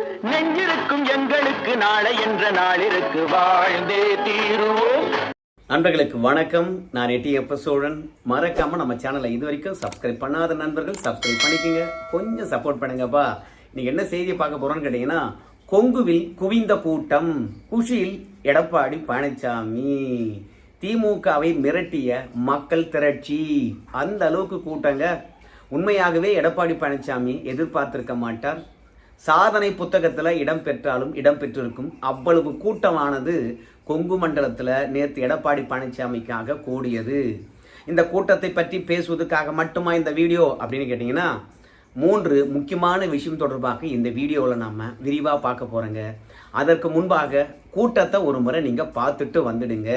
நெஞ்சிருக்கும் எங்களுக்கு நாளை என்ற நாளிற்கு வாழ்ந்தே தீருவோம். நண்பர்களுக்கு வணக்கம். நான் எட்டியப்ப சோழன். மறக்காம நம்ம சேனலை இது வரைக்கும் சப்ஸ்கிரைப் பண்ணாத நண்பர்கள் சப்ஸ்கிரைப் பண்ணிக்கோங்க. கொஞ்சம் சப்போர்ட் பண்ணுங்கப்பா. இன்னைக்கு என்ன செய்தியை பார்க்க போறோம்னு கேட்டீங்கன்னா கொங்குவில் குவிந்த கூட்டம் குஷியில் எடப்பாடி பழனிசாமி திமுகவை மிரட்டிய மக்கள் திரட்சி. அந்த அளவுக்கு கூட்டங்க. உண்மையாகவே எடப்பாடி பழனிசாமி எதிர்பார்த்திருக்க மாட்டார். சாதனை புத்தகத்தில் இடம் பெற்றாலும் இடம் பெற்றிருக்கும். அவ்வளவு கூட்டமானது கொங்கு மண்டலத்தில் நேற்று எடப்பாடி பழனிசாமிக்காக கூடியது. இந்த கூட்டத்தை பற்றி பேசுவதற்காக மட்டுமா இந்த வீடியோ அப்படின்னு கேட்டிங்கன்னா மூன்று முக்கியமான விஷயம் தொடர்பாக இந்த வீடியோவில் நாம் விரிவாக பார்க்க போகிறோங்க அதற்கு முன்பாக கூட்டத்தை ஒரு முறை நீங்கள் பார்த்துட்டு வந்துடுங்க.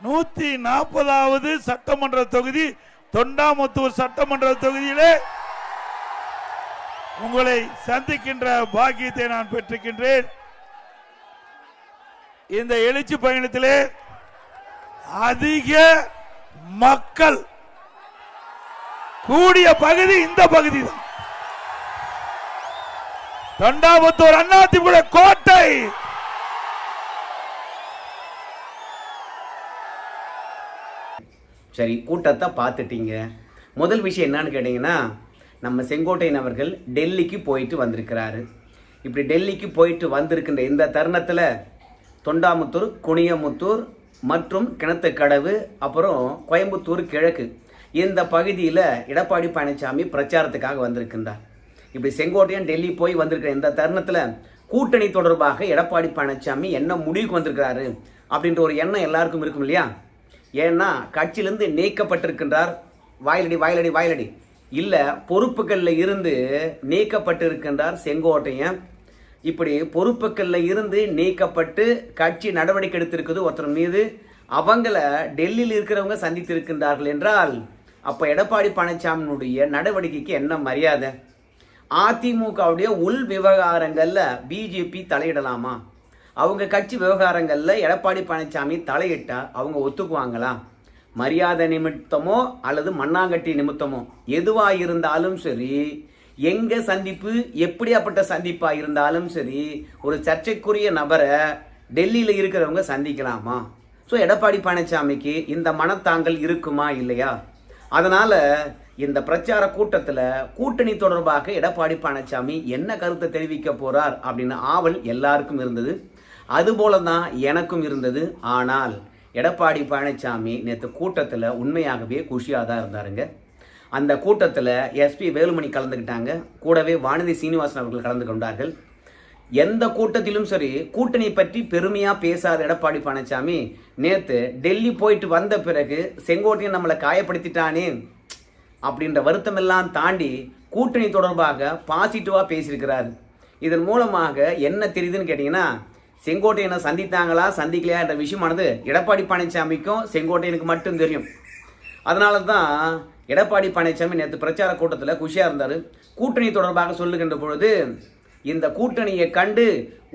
நூற்றி நாற்பதாவது சட்டமன்ற தொகுதி தொண்டாமுத்தூர் சட்டமன்ற தொகுதியிலே உங்களை சந்திக்கின்ற பாக்கியத்தை நான் பெற்றிருக்கின்றேன். இந்த எழுச்சி பயணத்திலே அதிக மக்கள் கூடிய பகுதி இந்த பகுதி தான் தொண்டாமுத்தூர் அதிமுக கோட்டை. சரி கூட்டத்தை பார்த்துட்டீங்க. முதல் விஷயம் என்னன்னு கேட்டீங்கன்னா நம்ம செங்கோட்டையன் அவர்கள் டெல்லிக்கு போயிட்டு வந்திருக்கிறாரு. இப்படி டெல்லிக்கு போயிட்டு வந்திருக்கின்ற இந்த தருணத்தில் தொண்டாமுத்தூர் குனியமுத்தூர் மற்றும் கிணத்துக்கடவு அப்புறம் கோயம்புத்தூர் கிழக்கு. இந்த பகுதியில் எடப்பாடி பழனிசாமி பிரச்சாரத்துக்காக வந்திருக்கின்றார். இப்படி செங்கோட்டையன் டெல்லி போய் வந்திருக்கிற இந்த தருணத்தில் கூட்டணி தொடர்பாக எடப்பாடி பழனிசாமி என்ன முடிவுக்கு வந்திருக்கிறாரு அப்படின்ற ஒரு எண்ணம் எல்லாருக்கும் இருக்கும் இல்லையா? ஏன்னா கட்சியிலிருந்து நீக்கப்பட்டிருக்கின்றார். வாயிலடி வாயிலடி வாயிலடி. இல்லை பொறுப்புகளில் இருந்து நீக்கப்பட்டிருக்கின்றார் செங்கோட்டையன். இப்படி பொறுப்புகளில் இருந்து நீக்கப்பட்டு கட்சி நடவடிக்கை எடுத்திருக்குது ஒருத்தர் மீது. அவங்கள டெல்லியில் இருக்கிறவங்க சந்தித்திருக்கின்றார்கள் என்றால் அப்போ எடப்பாடி பழனிசாமியினுடைய நடவடிக்கைக்கு என்ன மரியாதை? அதிமுகவுடைய உள் விவகாரங்களில் பிஜேபி தலையிடலாமா? அவங்க கட்சி விவகாரங்களில் எடப்பாடி பழனிசாமி தலையிட்டால் அவங்க ஒத்துக்குவாங்களா? மரியாதை நிமித்தமோ அல்லது மண்ணாங்கட்டி நிமித்தமோ எதுவாக இருந்தாலும் சரி எங்கே சந்திப்பு எப்படியாப்பட்ட சந்திப்பாக இருந்தாலும் சரி ஒரு சர்ச்சைக்குரிய நபரை டெல்லியில் இருக்கிறவங்க சந்திக்கலாமா? ஸோ எடப்பாடி பழனிசாமிக்கு இந்த மனத்தாங்கல் இருக்குமா இல்லையா? அதனால் இந்த பிரச்சார கூட்டத்தில் கூட்டணி தொடர்பாக எடப்பாடி பழனிசாமி என்ன கருத்தை தெரிவிக்க போகிறார் அப்படின்னு ஆவல் எல்லாருக்கும் இருந்தது. அதுபோல தான் எனக்கும் இருந்தது. ஆனால் எடப்பாடி பழனிசாமி நேற்று கூட்டத்தில் உண்மையாகவே குஷியாக தான் இருந்தாருங்க. அந்த கூட்டத்தில் எஸ்பி வேலுமணி கலந்துக்கிட்டாங்க கூடவே வானதி சீனிவாசன் அவர்கள் கலந்து கொண்டார்கள். எந்த கூட்டத்திலும் சரி கூட்டணி பற்றி பெருமையாக பேசாத எடப்பாடி பழனிசாமி நேற்று டெல்லி போயிட்டு வந்த பிறகு செங்கோட்டையன் நம்மளை காயப்படுத்திட்டானே அப்படின்ற வருத்தமெல்லாம் தாண்டி கூட்டணி தொடர்பாக பாசிட்டிவாக பேசியிருக்கிறார். இதன் மூலமாக என்ன தெரியுதுன்னு கேட்டிங்கன்னா செங்கோட்டையனை சந்தித்தாங்களா? சந்திக்கலையா என்ற விஷயமானது எடப்பாடி பழனிசாமிக்கும் செங்கோட்டையனுக்கு மட்டும் தெரியும். அதனால தான் எடப்பாடி பழனிசாமி நேற்று பிரச்சார கூட்டத்தில் குஷியாக இருந்தார். கூட்டணி தொடர்பாக சொல்லுகின்ற பொழுது இந்த கூட்டணியை கண்டு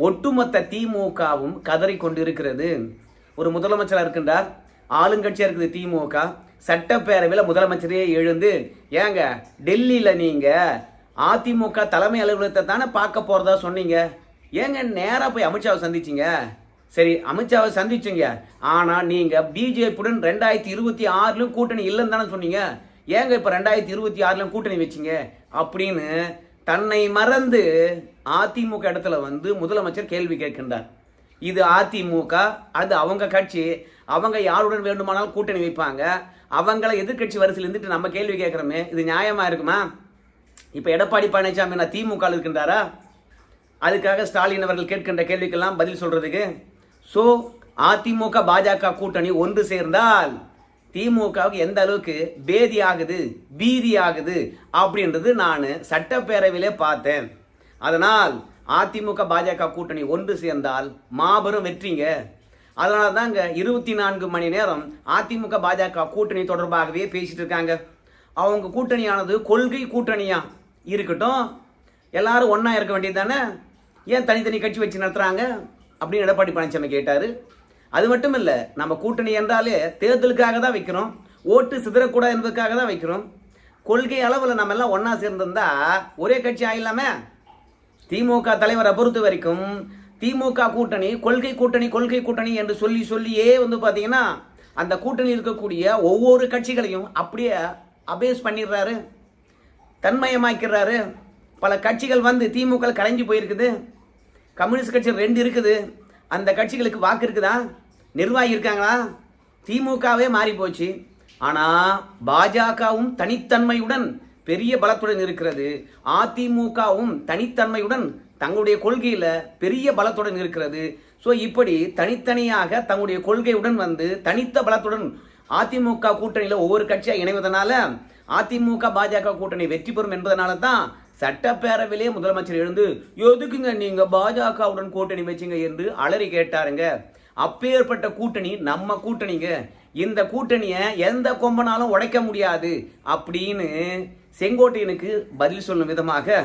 ஒட்டுமொத்த திமுகவும் கதறி கொண்டிருக்கிறது. ஒரு முதலமைச்சராக இருக்கின்றார். ஆளுங்கட்சியாக இருக்குது திமுக. சட்டப்பேரவையில் முதலமைச்சரே எழுந்து ஏங்க டெல்லியில் நீங்கள் அதிமுக தலைமை அலுவலகத்தை தானே பார்க்க போகிறதா சொன்னீங்க? ஏங்க நேராக போய் அமித்ஷாவை சந்திச்சிங்க? சரி அமித்ஷாவை சந்திச்சிங்க. ஆனால் நீங்கள் பிஜேபியுடன் ரெண்டாயிரத்தி இருபத்தி ஆறுலையும் கூட்டணி இல்லைன்னு தானே சொன்னீங்க. ஏங்க இப்போ ரெண்டாயிரத்தி இருபத்தி ஆறுலையும் கூட்டணி வச்சிங்க? அப்படின்னு தன்னை மறந்து அதிமுக இடத்துல வந்து முதலமைச்சர் கேள்வி கேட்கின்றார். இது அதிமுக அது அவங்க கட்சி. அவங்க யாருடன் வேண்டுமானாலும் கூட்டணி வைப்பாங்க. அவங்கள எதிர்க்கட்சி வரிசையில் இருந்துட்டு நம்ம கேள்வி கேட்குறோமே இது நியாயமாக இருக்குமா? இப்போ எடப்பாடி பழனிசாமி நான் திமுக இருக்கின்றாரா? அதுக்காக ஸ்டாலின் அவர்கள் கேட்கின்ற கேள்விக்கெல்லாம் பதில் சொல்றதுக்கு? ஸோ அதிமுக பாஜக கூட்டணி ஒன்று சேர்ந்தால் திமுகவுக்கு எந்த அளவுக்கு பேதி ஆகுது பீதி ஆகுது அப்படின்றது நான் சட்டப்பேரவையிலே பார்த்தேன். அதனால் அதிமுக பாஜக கூட்டணி ஒன்று சேர்ந்தால் மாபெரும் வெற்றிங்க. அதனால தாங்க இருபத்தி நான்கு மணி நேரம் அதிமுக பாஜக கூட்டணி தொடர்பாகவே பேசிட்டு இருக்காங்க. அவங்க கூட்டணியானது கொள்கை கூட்டணியா இருக்கட்டும் எல்லாரும் ஒன்றா இருக்க வேண்டியது தானே ஏன் தனித்தனி கட்சி வச்சு நடத்துகிறாங்க அப்படின்னு எடப்பாடி பழனிசாமி கேட்டார். அது மட்டும் இல்லை நம்ம கூட்டணி என்றாலே தேர்தலுக்காக தான் வைக்கிறோம். ஓட்டு சிதறக்கூடாது என்பதற்காக தான் வைக்கிறோம். கொள்கை அளவில் நம்ம எல்லாம் ஒன்றா சேர்ந்திருந்தா ஒரே கட்சி ஆகிடலாமே திமுக தலைவரை பொறுத்த வரைக்கும் திமுக கூட்டணி கொள்கை கூட்டணி கொள்கை கூட்டணி என்று சொல்லி சொல்லியே வந்து பார்த்தீங்கன்னா அந்த கூட்டணி இருக்கக்கூடிய ஒவ்வொரு கட்சிகளையும் அப்படியே அபேஸ் பண்ணிடுறாரு. தன்மயமாக்கிறாரு பல கட்சிகள் வந்து திமுக கலைஞ்சு போயிருக்குது. கம்யூனிஸ்ட் கட்சி ரெண்டு இருக்குது. அந்த கட்சிகளுக்கு வாக்கு இருக்குதா? நிர்வாகி இருக்காங்களா? திமுகவே மாறி போச்சு. ஆனால் பாஜகவும் தனித்தன்மையுடன் பெரிய பலத்துடன் இருக்கிறது. அதிமுகவும் தனித்தன்மையுடன் தங்களுடைய கொள்கையில் பெரிய பலத்துடன் இருக்கிறது. ஸோ இப்படி தனித்தனியாக தங்களுடைய கொள்கையுடன் வந்து தனித்த பலத்துடன் அதிமுக கூட்டணியில் ஒவ்வொரு கட்சியாக இணைவதனால அதிமுக பாஜக கூட்டணி வெற்றி பெறும் என்பதனால தான் சட்டப்பேரவையிலே முதலமைச்சர் எழுந்து எதுக்குங்க நீங்க பாஜகவுடன் கூட்டணி வச்சீங்க? என்று அலறி கேட்டாருங்க. அப்பேற்பட்ட கூட்டணி நம்ம கூட்டணிங்க. இந்த கூட்டணியை எந்த கொம்பனாலும் உடைக்க முடியாது அப்படின்னு செங்கோட்டையனுக்கு பதில் சொல்லும் விதமாக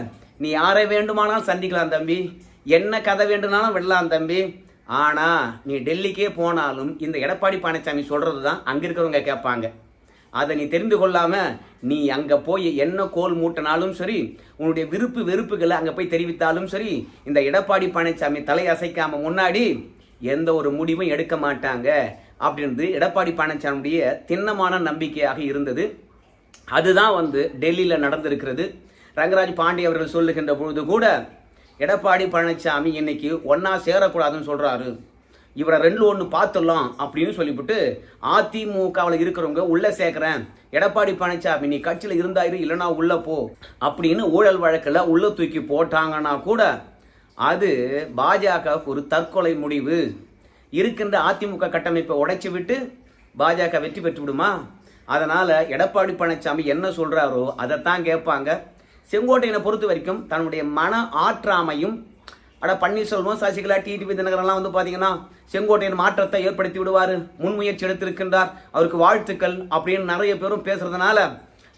நீ யாரை வேண்டுமானாலும் சந்திக்கலாம் தம்பி. என்ன கதை வேண்டுனாலும் விடலாம் தம்பி. ஆனால் நீ டெல்லிக்கே போனாலும் இந்த எடப்பாடி பழனிசாமி சொல்கிறது தான் அங்கே இருக்கிறவங்க கேட்பாங்க. அதை நீ தெரிந்து கொள்ளாம நீ அங்க போய் என்ன கோல் மூட்டினாலும் சரி உன்னுடைய விருப்பு வெறுப்புகளை அங்க போய் தெரிவித்தாலும் சரி இந்த எடப்பாடி பழனிசாமி தலை அசைக்காம முன்னாடி எந்த ஒரு முடிவும் எடுக்க மாட்டாங்க அப்படின்றது எடப்பாடி பழனிசாமியுடைய திண்ணமான நம்பிக்கையாக இருந்தது. அதுதான் வந்து டெல்லியில் நடந்திருக்கிறது. ரங்கராஜ் பாண்டி அவர்கள் சொல்லுகின்ற பொழுது கூட எடப்பாடி பழனிசாமி இன்னைக்கு ஒன்றா சேரக்கூடாதுன்னு சொல்கிறாரு இவரை ரெண்டு ஒன்று பார்த்துடலாம் அப்படின்னு சொல்லிவிட்டு அதிமுகவில் இருக்கிறவங்க உள்ளே சேர்க்குறேன். எடப்பாடி பழனிசாமி நீ கட்சியில் இருந்தாயிரு இல்லைனா உள்ளே போ அப்படின்னு ஊழல் வழக்கில் உள்ளே தூக்கி போட்டாங்கன்னா கூட அது பாஜக ஒரு தற்கொலை முடிவு. இருக்கின்ற அதிமுக கட்டமைப்பை உடைச்சி விட்டு பாஜக வெற்றி பெற்று விடுமா? அதனால் எடப்பாடி பழனிசாமி என்ன சொல்கிறாரோ அதைத்தான் கேட்பாங்க. செங்கோட்டையனை பொறுத்த வரைக்கும் தன்னுடைய மன ஆற்றாமையும் அட பன்னீர்செல்வம் சசிகலா டிடிபி தினகரெல்லாம் வந்து பார்த்தீங்கன்னா செங்கோட்டையின் மாற்றத்தை ஏற்படுத்தி விடுவார். முன்முயற்சி எடுத்திருக்கின்றார். அவருக்கு வாழ்த்துக்கள் அப்படின்னு நிறைய பேரும் பேசுறதுனால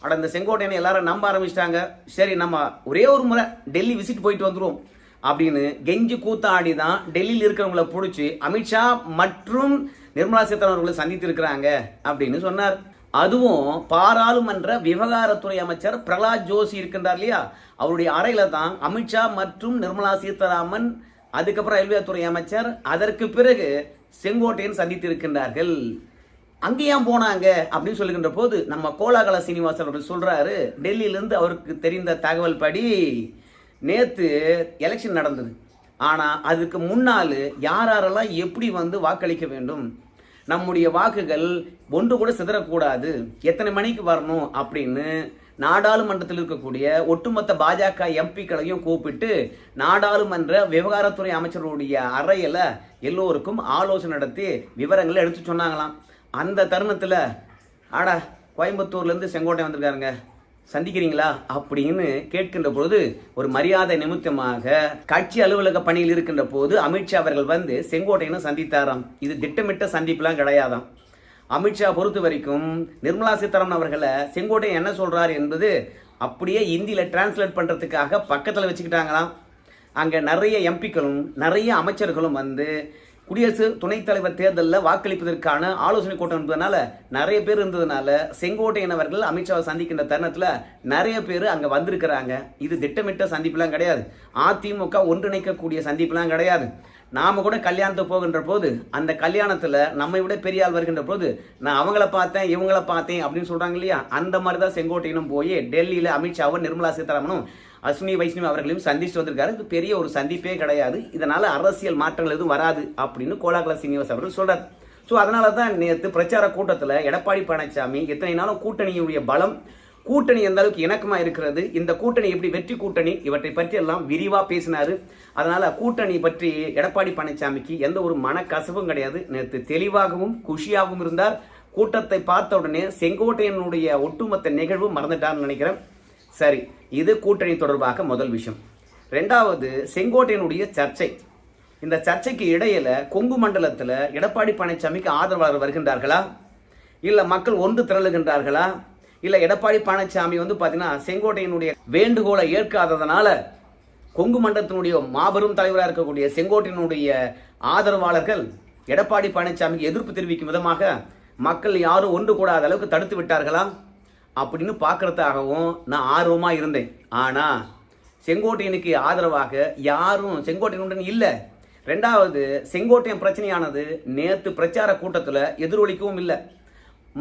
அட இந்த செங்கோட்டையனை எல்லாரும் நம்ப ஆரம்பிச்சிட்டாங்க. சரி நம்ம ஒரே ஒரு முறை டெல்லி விசிட் போயிட்டு வந்துருவோம் அப்படின்னு கெஞ்சி கூத்தாடி தான் டெல்லியில் இருக்கிறவங்கள பிடிச்சி அமித்ஷா மற்றும் நிர்மலா சீதாராமன் அவர்களை சந்தித்திருக்கிறாங்க அப்படின்னு சொன்னார். அதுவும் பாராளுமன்ற விவகாரத்துறை அமைச்சர் பிரகலாத் ஜோஷி இருக்கின்றார் இல்லையா? அவருடைய அறையில தான் அமித்ஷா மற்றும் நிர்மலா சீதாராமன் அதுக்கப்புறம் ரயில்வே துறை அமைச்சர் அதற்கு பிறகு செங்கோட்டையன் சந்தித்திருக்கின்றார்கள். அங்கே ஏன் போனாங்க? அப்படின்னு சொல்லுகின்ற போது நம்ம கோலாகல சீனிவாசன் அவர்கள் சொல்றாரு டெல்லியிலிருந்து அவருக்கு தெரிந்த தகவல் படி நேற்று எலெக்ஷன் நடந்தது. ஆனால் அதுக்கு முன்னால் யார் யாரெல்லாம் எப்படி வந்து வாக்களிக்க வேண்டும்? நம்முடைய வாக்குகள் ஒன்று கூட சிதறக்கூடாது. எத்தனை மணிக்கு வரணும் அப்படின்னு நாடாளுமன்றத்தில் இருக்கக்கூடிய ஒட்டுமொத்த பாஜக எம்பிக்களையும் கூப்பிட்டு நாடாளுமன்ற விவகாரத்துறை அமைச்சருடைய அறையில் எல்லோருக்கும் ஆலோசனை நடத்தி விவரங்களை எடுத்து சொன்னாங்களாம். அந்த தருணத்தில் ஆடா கோயம்புத்தூர்லேருந்து செங்கோட்டை வந்திருக்காருங்க. சந்திக்கிறீங்களா அப்படின்னு கேட்கின்ற பொழுது ஒரு மரியாதை நிமித்தமாக கட்சி அலுவலக பணியில் இருக்கின்ற போது அமித்ஷா அவர்கள் வந்து செங்கோட்டையனை சந்தித்தாராம். இது திட்டமிட்ட சந்திப்புலாம் கிடையாதாம். அமித்ஷா பொறுத்த வரைக்கும் நிர்மலா சீதாராமன் அவர்களை செங்கோட்டையன் என்ன சொல்கிறார் என்பது அப்படியே இந்தியில் டிரான்ஸ்லேட் பண்ணுறதுக்காக பக்கத்தில் வச்சுக்கிட்டாங்களாம். அங்கே நிறைய எம்பிக்களும் நிறைய அமைச்சர்களும் வந்து குடியரசு துணைத் தலைவர் தேர்தலில் வாக்களிப்பதற்கான ஆலோசனை கூட்டம் இருந்ததுனால நிறைய பேர் இருந்ததுனால செங்கோட்டையன் அவர்கள் அமித்ஷாவை சந்திக்கின்ற தருணத்தில் நிறைய பேர் அங்கே வந்திருக்கிறாங்க. இது திட்டமிட்ட சந்திப்புலாம் கிடையாது. அதிமுக ஒன்றிணைக்கக்கூடிய சந்திப்புலாம் கிடையாது. நாம் கூட கல்யாணத்துக்கு போகின்ற போது அந்த கல்யாணத்தில் நம்மை விட பெரிய ஆள் வருகின்ற போது நான் அவங்கள பார்த்தேன் இவங்கள பார்த்தேன் அப்படின்னு சொல்கிறாங்க இல்லையா? அந்த மாதிரி தான் செங்கோட்டையனும் போய் டெல்லியில் அமித்ஷாவும் நிர்மலா சீதாராமனும் அஸ்வினி வைஷ்ணவி அவர்களையும் சந்திச்சு வந்திருக்காரு. இது பெரிய ஒரு சந்திப்பே கிடையாது. இதனால் அரசியல் மாற்றங்கள் எதுவும் வராது அப்படின்னு கோலாகல சீனிவாஸ் அவர்கள் சொல்கிறார் ஸோ அதனால தான் நேற்று பிரச்சார கூட்டத்தில் எடப்பாடி பழனிசாமி எத்தனை நாளும் கூட்டணியுடைய பலம் கூட்டணி எந்த அளவுக்கு இணக்கமாக இருக்கிறது இந்த கூட்டணி எப்படி வெற்றி கூட்டணி இவற்றை பற்றி எல்லாம் விரிவாக பேசினார். அதனால் கூட்டணி பற்றி எடப்பாடி பழனிசாமிக்கு எந்த ஒரு மனக்கசவும் கிடையாது. நேற்று தெளிவாகவும் குஷியாகவும் இருந்தார். கூட்டத்தை பார்த்த உடனே செங்கோட்டையனுடைய ஒட்டுமொத்த நிகழ்வு மறந்துட்டார்னு நினைக்கிறேன். சரி இது கூட்டணி தொடர்பாக முதல் விஷயம். ரெண்டாவது செங்கோட்டையனுடைய சர்ச்சை. இந்த சர்ச்சைக்கு இடையில கொங்கு மண்டலத்தில் எடப்பாடி பழனிசாமிக்கு ஆதரவாளர் வருகின்றார்களா? இல்லை மக்கள் ஒன்று திரளுகின்றார்களா? இல்லை எடப்பாடி பழனிசாமி வந்து பார்த்தீங்கன்னா செங்கோட்டையனுடைய வேண்டுகோளை ஏற்காததுனால கொங்கு மண்டலத்தினுடைய மாபெரும் தலைவராக இருக்கக்கூடிய செங்கோட்டையனுடைய ஆதரவாளர்கள் எடப்பாடி பழனிசாமிக்கு எதிர்ப்பு தெரிவிக்கும் விதமாக மக்கள் யாரும் ஒன்று கூடாத அளவுக்கு தடுத்து விட்டார்களா? அப்படின்னு பார்க்குறதுக்காகவும் நான் ஆர்வமாக இருந்தேன். ஆனால் செங்கோட்டையனுக்கு ஆதரவாக யாரும் செங்கோட்டையனுடன் இல்லை. ரெண்டாவது செங்கோட்டையன் பிரச்சனையானது நேற்று பிரச்சார கூட்டத்தில் எதிரொலிக்கவும் இல்லை.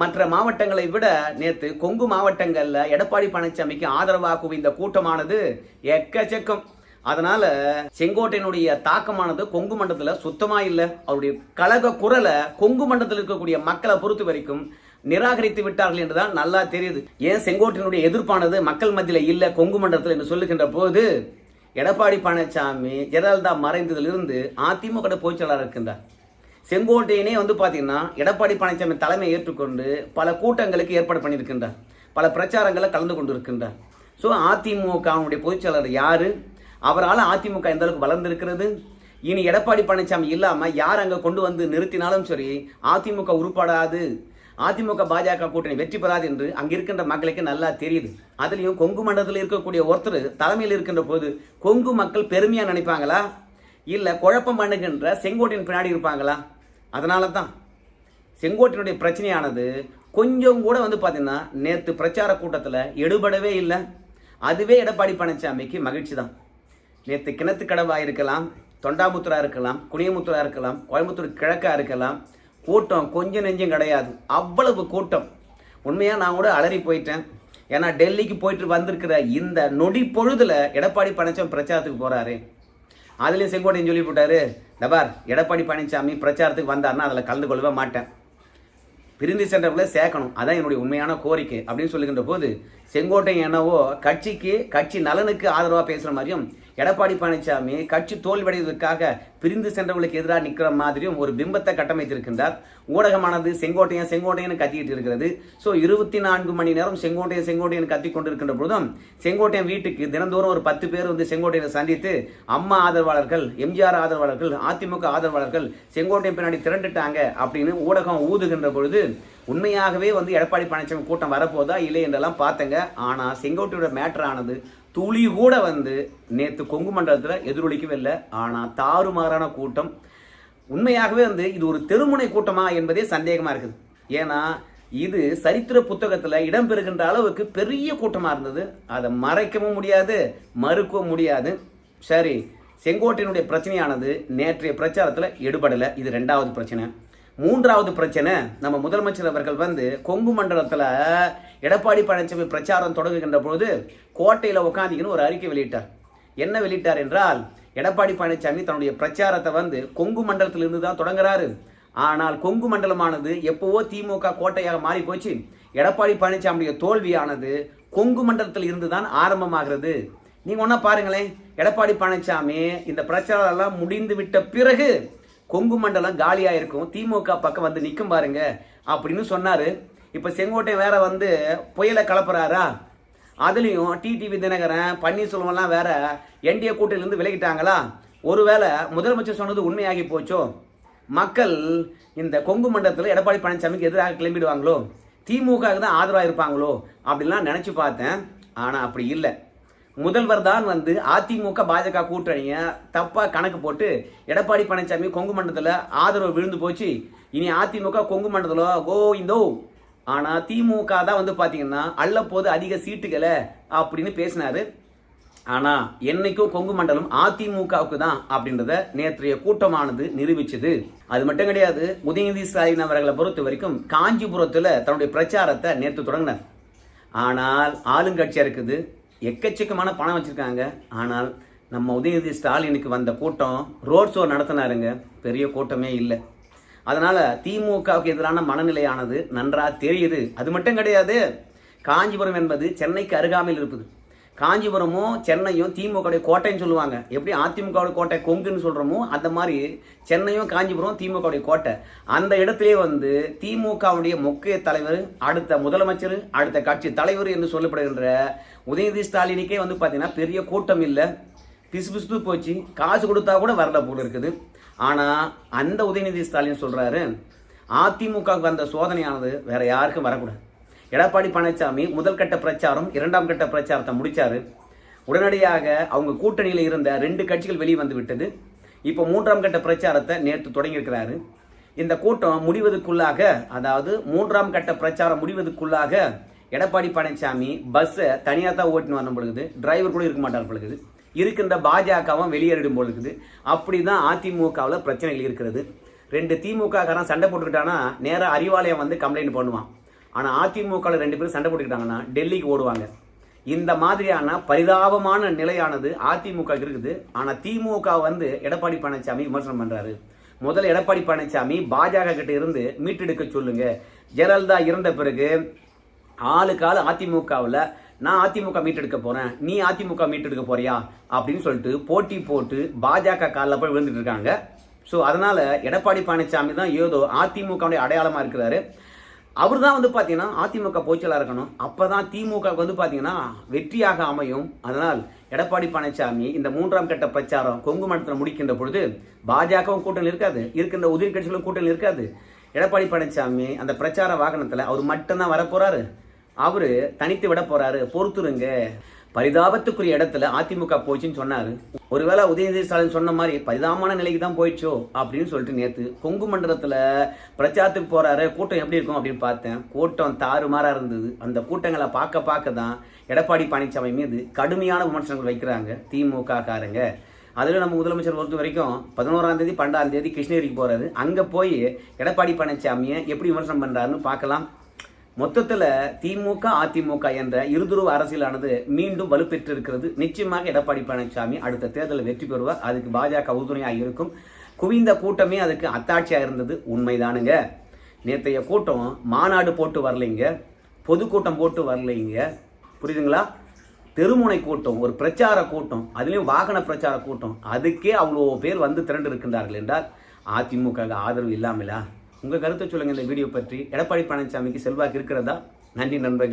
மற்ற மாவட்டங்களை விட நேற்று கொங்கு மாவட்டங்களில் எடப்பாடி பழனிசாமிக்கு ஆதரவாக குவிந்த கூட்டமானது எக்கச்சக்கம். அதனால செங்கோட்டையனுடைய தாக்கமானது கொங்கு மண்டலத்தில் சுத்தமாக இல்லை. அவருடைய கழக குரலை கொங்கு மண்டலத்தில் இருக்கக்கூடிய மக்களை பொறுத்த வரைக்கும் நிராகரித்து விட்டார்கள் என்றுதான் நல்லா தெரியுது. ஏன் செங்கோட்டினுடைய எதிர்ப்பானது மக்கள் மத்தியில் இல்லை கொங்கு மண்டலத்தில் என்று சொல்லுகின்ற போது எடப்பாடி பழனிசாமி ஜெயலலிதா மறைந்ததிலிருந்து அதிமுக பொதுச்செயலாளர் இருக்கின்றார். செங்கோட்டையினே வந்து பார்த்தீங்கன்னா எடப்பாடி பழனிசாமி தலைமை ஏற்றுக்கொண்டு பல கூட்டங்களுக்கு ஏற்பாடு பண்ணியிருக்கின்றார். பல பிரச்சாரங்களை கலந்து கொண்டு இருக்கின்றார் ஸோ அதிமுகவுடைய பொதுச்செயலாளர் யார் யாரு? அவரால் அதிமுக எந்த அளவுக்கு வளர்ந்திருக்கிறது? இனி எடப்பாடி பழனிசாமி இல்லாமல் யார் அங்கே கொண்டு வந்து நிறுத்தினாலும் சரி அதிமுக உருப்படாது. அதிமுக பாஜக கூட்டணி வெற்றி பெறாது என்று அங்கே இருக்கின்ற மக்களுக்கு நல்லா தெரியுது. அதுலேயும் கொங்கு மண்டலத்தில் இருக்கக்கூடிய ஒருத்தர் தலைமையில் இருக்கின்ற போது கொங்கு மக்கள் பெருமையாக நினைப்பாங்களா? இல்லை குழப்பம் பண்ணுகின்ற செங்கோட்டின் பின்னாடி இருப்பாங்களா? அதனால தான் செங்கோட்டினுடைய பிரச்சனையானது கொஞ்சம் கூட வந்து பார்த்தீங்கன்னா நேற்று பிரச்சார கூட்டத்தில் எடுபடவே இல்லை. அதுவே எடப்பாடி பழனிசாமிக்கு மகிழ்ச்சி தான் நேற்று கிணத்துக்கடவாக இருக்கலாம் தொண்டாமுத்துரா இருக்கலாம் குனியமுத்துரா இருக்கலாம் கோயம்புத்தூர் கிழக்காக இருக்கலாம் கூட்டம் கொஞ்சம் நெஞ்சம் கிடையாது. அவ்வளவு கூட்டம். உண்மையாக நான் கூட அலறி போயிட்டேன். ஏன்னா டெல்லிக்கு போயிட்டு வந்திருக்கிற இந்த நொடி பொழுதில் எடப்பாடி பழனிசாமி பிரச்சாரத்துக்கு போகிறாரு அதுலேயும் செங்கோட்டையன் சொல்லி போட்டாரு டபார் எடப்பாடி பழனிசாமி பிரச்சாரத்துக்கு வந்தாருன்னா அதில் கலந்து கொள்ளவே மாட்டேன். பிரிந்து சென்றவர்களை சேர்க்கணும். அதான் என்னுடைய உண்மையான கோரிக்கை. அப்படின்னு சொல்லுகின்ற போது செங்கோட்டை என்னவோ கட்சிக்கு கட்சி நலனுக்கு ஆதரவாக பேசுகிற மாதிரியும் எடப்பாடி பழனிசாமி கட்சி தோல்வடைவதற்காக பிரிந்து சென்றவர்களுக்கு எதிராக நிற்கிற மாதிரியும் ஒரு பிம்பத்தை கட்டமைத்திருக்கின்றார். ஊடகமானது செங்கோட்டையன் செங்கோட்டையன் கத்திக்கிட்டு இருக்கிறது. ஸோ இருபத்தி நான்கு மணி நேரம் செங்கோட்டையன் செங்கோட்டையன் கத்தி கொண்டிருக்கின்ற பொழுதும் செங்கோட்டையன் வீட்டுக்கு தினந்தோறும் ஒரு பத்து பேர் வந்து செங்கோட்டையனை சந்தித்து அம்மா ஆதரவாளர்கள் எம்ஜிஆர் ஆதரவாளர்கள் அதிமுக ஆதரவாளர்கள் செங்கோட்டையன் பின்னாடி திரண்டுட்டாங்க அப்படின்னு ஊடகம் ஊதுகின்ற பொழுது உண்மையாகவே வந்து எடப்பாடி பழனிசாமி கூட்டம் வரப்போதா இல்லை என்றெல்லாம் பார்த்தங்க. ஆனால் செங்கோட்டையோட மேட்டர் ஆனது துளி கூட வந்து நேற்று கொங்கு மண்டலத்தில் எதிரொலிக்கவே இல்லை. ஆனால் தாறுமாறான கூட்டம். உண்மையாகவே வந்து இது ஒரு தெருமுனை கூட்டமா என்பதே சந்தேகமாக இருக்குது. ஏன்னா இது சரித்திர புத்தகத்தில் இடம்பெறுகின்ற அளவுக்கு பெரிய கூட்டமாக இருந்தது. அதை மறைக்கவும் முடியாது மறுக்கவும் முடியாது. சரி செங்கோட்டையினுடைய பிரச்சனையானது நேற்றைய பிரச்சாரத்தில் எடுபடலை. இது ரெண்டாவது பிரச்சனை. மூன்றாவது பிரச்சனை நம்ம முதலமைச்சர் அவர்கள் வந்து கொங்கு மண்டலத்தில் எடப்பாடி பழனிசாமி பிரச்சாரம் தொடங்குகின்ற பொழுது கோட்டையில் உட்காந்துக்கின்னு ஒரு அறிக்கை வெளியிட்டார். என்ன வெளியிட்டார் என்றால் எடப்பாடி பழனிசாமி தன்னுடைய பிரச்சாரத்தை வந்து கொங்கு மண்டலத்திலிருந்து தான் தொடங்குறாரு. ஆனால் கொங்கு மண்டலமானது எப்போவோ திமுக கோட்டையாக மாறி போச்சு. எடப்பாடி பழனிசாமியுடைய தோல்வியானது கொங்கு மண்டலத்தில் இருந்து தான் ஆரம்பமாகிறது. நீங்கள் ஒன்றா பாருங்களேன் எடப்பாடி பழனிசாமி இந்த பிரச்சாரம் எல்லாம் முடிந்து விட்ட பிறகு கொங்கு மண்டலம் காலியாக இருக்கும். திமுக பக்கம் வந்து நிற்கும் பாருங்க. அப்படின்னு சொன்னார். இப்போ செங்கோட்டை வேற வந்து புயலை கலப்புறாரா? அதுலேயும் டிடிவி தினகரன் பன்னீர்செல்வம்லாம் வேற என்டிஏ கூட்டணியிலிருந்து விலகிட்டாங்களா? ஒருவேளை முதலமைச்சர் சொன்னது உண்மையாகி போச்சோ? மக்கள் இந்த கொங்கு மண்டலத்தில் எடப்பாடி பழனிசாமிக்கு எதிராக கிளம்பிடுவாங்களோ? திமுக தான் ஆதரவாக இருப்பாங்களோ? அப்படின்லாம் நினச்சி பார்த்தேன். ஆனால் அப்படி இல்லை. முதல்வர் தான் வந்து அதிமுக பாஜக கூட்டணியை தப்பாக கணக்கு போட்டு எடப்பாடி பழனிசாமி கொங்கு மண்டலத்தில் ஆதரவு விழுந்து போச்சு. இனி அதிமுக கொங்கு மண்டலத்தில் கோ இந்தோ ஆனால் திமுக தான் வந்து பார்த்தீங்கன்னா அள்ளப்போது அதிக சீட்டுகளை அப்படின்னு பேசினார். ஆனால் என்னைக்கும் கொங்கு மண்டலம் அதிமுகவுக்கு தான் அப்படின்றத நேற்றைய கூட்டமானது நிரூபிச்சது. அது மட்டும் கிடையாது உதயநிதி ஸ்டாலின் அவர்களை பொறுத்த வரைக்கும் காஞ்சிபுரத்தில் தன்னுடைய பிரச்சாரத்தை நேற்று தொடங்கினார். ஆனால் ஆளுங்கட்சியாக இருக்குது? எக்கச்சக்கமான பணம் வச்சுருக்காங்க. ஆனால் நம்ம உதயநிதி ஸ்டாலினுக்கு வந்த கூட்டம் ரோட் ஷோ நடத்தினாருங்க. பெரிய கூட்டமே இல்லை. அதனால் திமுகவுக்கு எதிரான மனநிலையானது நன்றாக தெரியுது. அது மட்டும் கிடையாது காஞ்சிபுரம் என்பது சென்னைக்கு அருகாமையில் இருக்குது. காஞ்சிபுரமும் சென்னையும் திமுக கோட்டைன்னு சொல்லுவாங்க. எப்படி அதிமுகவுடைய கோட்டை கொங்குன்னு சொல்கிறோமோ அந்த மாதிரி சென்னையும் காஞ்சிபுரம் திமுகவுடைய கோட்டை. அந்த இடத்திலே வந்து திமுகவுடைய முக்கிய தலைவர் அடுத்த முதலமைச்சர் அடுத்த கட்சி தலைவர் என்று சொல்லப்படுகின்ற உதயநிதி ஸ்டாலினுக்கே வந்து பார்த்தீங்கன்னா பெரிய கூட்டம் இல்லை. பிசு பிசுத்து போச்சு. காசு கொடுத்தா கூட வரல போல இருக்குது. ஆனால் அந்த உதயநிதி ஸ்டாலின் சொல்கிறாரு அதிமுகவுக்கு வந்த சோதனையானது வேற யாருக்கும் வரக்கூடாது. எடப்பாடி பழனிசாமி முதல் கட்ட பிரச்சாரம் இரண்டாம் கட்ட பிரச்சாரத்தை முடித்தார் உடனடியாக அவங்க கூட்டணியில் இருந்த ரெண்டு கட்சிகள் வெளியே வந்து விட்டது. இப்போ மூன்றாம் கட்ட பிரச்சாரத்தை நேற்று தொடங்கியிருக்கிறாரு. இந்த கூட்டம் முடிவதற்குள்ளாக அதாவது மூன்றாம் கட்ட பிரச்சாரம் முடிவதற்குள்ளாக எடப்பாடி பழனிசாமி பஸ்ஸை தனியாக தான் ஓட்டின்னு வரணும் பொழுது டிரைவர் கூட இருக்க மாட்டார் பொழுது இருக்கின்ற பாஜகவும் வெளியேறிடும் பொழுது அப்படி தான் அதிமுகவில் பிரச்சனைகள் இருக்கிறது. ரெண்டு திமுக காரன் சண்டை போட்டுக்கிட்டானா நேராக அறிவாலயம் வந்து கம்ப்ளைண்ட் பண்ணுவான். ஆனால் அதிமுகவில் ரெண்டு பேரும் சண்டை போட்டுக்கிட்டாங்கன்னா டெல்லிக்கு ஓடுவாங்க. இந்த மாதிரியான பரிதாபமான நிலையானது அதிமுக இருக்குது. ஆனால் திமுக வந்து எடப்பாடி பழனிசாமி விமர்சனம் பண்ணுறாரு முதல்ல எடப்பாடி பழனிசாமி பாஜக கிட்ட இருந்து மீட்டெடுக்க சொல்லுங்க. ஜெயலலிதா இறந்த பிறகு ஆளுக்கு ஆள் அதிமுகவில் நான் அதிமுக மீட்டெடுக்க போகிறேன் நீ அதிமுக மீட்டெடுக்க போறியா? அப்படின்னு சொல்லிட்டு போட்டி போட்டு பாஜக காலில் போய் விழுந்துட்டு இருக்காங்க. ஸோ அதனால் எடப்பாடி பழனிசாமி தான் ஏதோ அதிமுகவுடைய அடையாளமாக இருக்கிறாரு. அவர் தான் வந்து பார்த்தீங்கன்னா அதிமுக போச்சலாக இருக்கணும். அப்போ தான் திமுக வந்து பார்த்தீங்கன்னா வெற்றியாக அமையும். அதனால் எடப்பாடி பழனிசாமி இந்த மூன்றாம் கட்ட பிரச்சாரம் கொங்கு மண்டலத்தில் முடிக்கின்ற பொழுது பாஜகவும் கூட்டணி இருக்காது. இருக்கின்ற உதிரி கட்சிகளும் கூட்டணி இருக்காது. எடப்பாடி பழனிசாமி அந்த பிரச்சார வாகனத்தில் அவர் மட்டும்தான் வரப்போகிறாரு அவர் தனித்து விட போகிறாரு பொறுத்துருங்க. பரிதாபத்துக்குரிய இடத்துல அதிமுக போச்சுன்னு சொன்னாரு. ஒருவேளை உதயநிதி ஸ்டாலின் சொன்ன மாதிரி பரிதாபமான நிலைக்கு தான் போயிடுச்சோ அப்படின்னு சொல்லிட்டு நேத்து கொங்கு மண்டலத்துல பிரச்சாரத்துக்கு போறாரு. கூட்டம் எப்படி இருக்கும் அப்படின்னு பார்த்தேன். கூட்டம் தாறுமாறா இருந்தது. அந்த கூட்டங்களை பார்க்க பார்க்க தான் எடப்பாடி பழனிசாமி மீது கடுமையான விமர்சனங்கள் வைக்கிறாங்க திமுக காரங்க அதில் நம்ம முதலமைச்சர் பொறுத்த வரைக்கும் பதினோராம் தேதி பன்னெண்டாம் தேதி கிருஷ்ணகிரிக்கு போகிறது அங்கே போய் எடப்பாடி பழனிசாமியை எப்படி விமர்சனம் பண்ணுறாருன்னு பார்க்கலாம். மொத்தத்தில் திமுக அதிமுக என்ற இருதுருவ அரசியலானது மீண்டும் வலுப்பெற்று இருக்கிறது நிச்சயமாக எடப்பாடி பழனிசாமி அடுத்த தேர்தலில் வெற்றி பெறுவார். அதுக்கு பாஜக உறுதுணையாக இருக்கும். குவிந்த கூட்டமே அதுக்கு அத்தாட்சியாக இருந்தது உண்மைதானுங்க. நேற்றைய கூட்டம் மாநாடு போட்டு வரலைங்க. பொதுக்கூட்டம் போட்டு வரலைங்க. புரியுதுங்களா? தெருமுனை கூட்டம் ஒரு பிரச்சார கூட்டம் அதுலேயும் வாகன பிரச்சார கூட்டம் அதுக்கே அவ்வளோ பேர் வந்து திரண்டு இருக்கின்றார்கள் என்றால் அதிமுக ஆதரவு இல்லாமலா? உங்கள் கருத்தை சொல்லுங்கள் இந்த வீடியோ பற்றி. எடப்பாடி பழனிசாமிக்கு செல்வாக்கு இருக்கிறதா? நன்றி நண்பர்கள்.